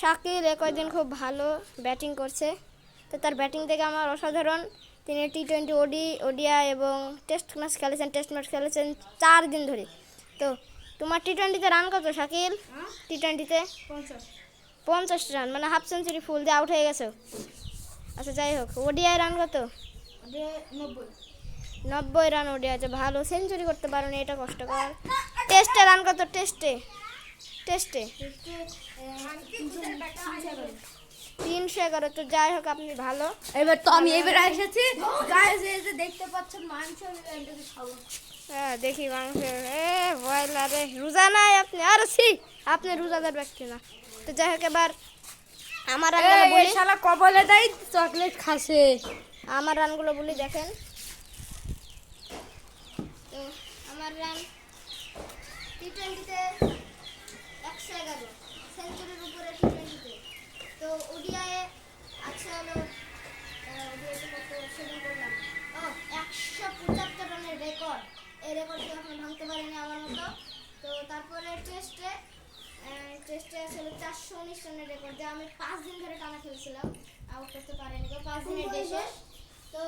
শাকিল এ কয়দিন খুব ভালো ব্যাটিং করছে। তো তার ব্যাটিং থেকে আমার অসাধারণ। তিনি টি টোয়েন্টি ওডি ওডিয়া এবং টেস্ট ম্যাচ খেলেছেন টেস্ট ম্যাচ খেলেছেন চার দিন ধরে। তো তোমার টি টোয়েন্টিতে রান কত শাকিল টি টোয়েন্টিতে পঞ্চাশ। রান মানে হাফ সেঞ্চুরি ফুল দিয়ে আউট হয়ে গেছো। আচ্ছা যাই হোক ওডিআই রান কত? নব্বই। রান ওডিআইতে ভালো। সেঞ্চুরি করতে পারো এটা কষ্টকর। টেস্টে রান কত? টেস্টে টেস্টে? তিনশো এগারো তো যাই হোক আপনি ভালো। এবার তো আমি এবার এসেছি। দেখতে পাচ্ছেন মাংস হ্যাঁ দেখি মাংস। এ ব্রয়লারে রোজা নাই আপনি? আর সি আপনি রোজাদার ব্যক্তি না তো যাই হোক এবার আমার রানগুলো বলি। শালা কবলে দেয় চকলেট খাসে। আমার রানগুলো বলি দেখেন। তো আমার রান টি টোয়েন্টিতে একশো এগারো সেঞ্চুরির উপরে টি টোয়েন্টিতে তো ওডিআইয়ে আছে হলো ওডিআইতে করলাম ও একশো পঁচাত্তর রানের রেকর্ড এই রেকর্ডটি এখন ভাঙতে পারেনি আমার মতো তো তারপরে টেস্টে টেস্টে আছে চারশো উনিশ রানের রেকর্ড যা আমি পাঁচ দিন ধরে টানা খেলছিলাম। আউট করতে পারিনি তো পাঁচ দিনের দেশে। তো